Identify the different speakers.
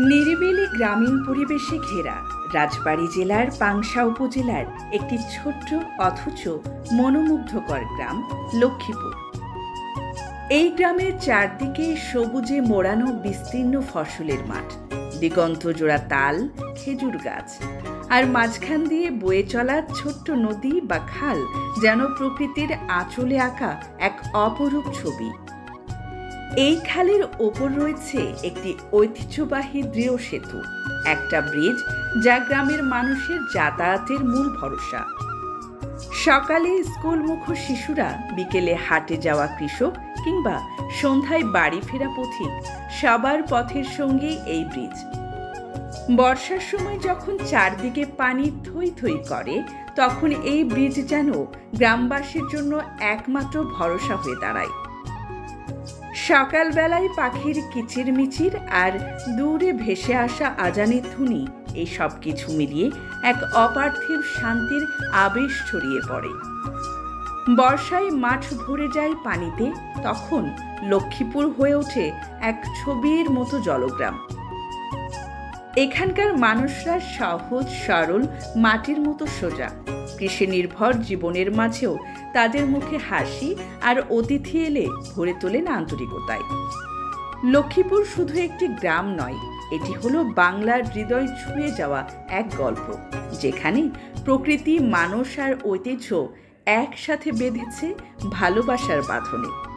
Speaker 1: নিরিবিলি গ্রামীণ পরিবেশে ঘেরা রাজবাড়ী জেলার পাংশা উপজেলার একটি ছোট্ট অথচ মনোমুগ্ধকর গ্রাম লক্ষ্মীপুর। এই গ্রামের চারদিকে সবুজে মোড়ানো বিস্তীর্ণ ফসলের মাঠ, দিগন্ত জোড়া তাল, খেজুর গাছ আর মাঝখান দিয়ে বয়ে চলা ছোট্ট নদী বা খাল যেন প্রকৃতির আঁচলে আঁকা এক অপরূপ ছবি। এই খালের ওপর রয়েছে একটি ঐতিহ্যবাহী দৃঢ় সেতু, একটা ব্রিজ যা গ্রামের মানুষের যাতায়াতের মূল ভরসা। সকালে স্কুলমুখ শিশুরা বিকেলে হাটে যাওয়া কৃষক কিংবা সন্ধ্যায় বাড়ি ফেরা পথিক সবার পথের সঙ্গেই এই ব্রিজ। বর্ষার সময় যখন চারদিকে পানি থই থই করে, তখন এই ব্রিজ যেন গ্রামবাসীর জন্য একমাত্র ভরসা হয়ে দাঁড়ায়। সকালবেলায় পাখির কিচিরমিচির আর দূরে ভেসে আসা আজানের ধুনি এই সব কিছু মিলিয়ে এক অপার্থিব শান্তির আবেশ ছড়িয়ে পড়ে। বর্ষায় মাঠ ভরে যায় পানিতে, তখন লক্ষ্মীপুর হয়ে ওঠে এক ছবির মতো জলগ্রাম। এখানকার মানুষরা সহজ সরল মাটির মতো সোজা। কৃষি নির্ভর জীবনের মাঝেও তাদের মুখে হাসি আর অতিথি এলে ভরে তোলেন আন্তরিকতায়। লক্ষ্মীপুর শুধু একটি গ্রাম নয়, এটি হলো বাংলার হৃদয় ছুঁয়ে যাওয়া এক গল্প, যেখানে প্রকৃতি, মানুষ আর ঐতিহ্য একসাথে বেঁধেছে ভালোবাসার বাঁধনে।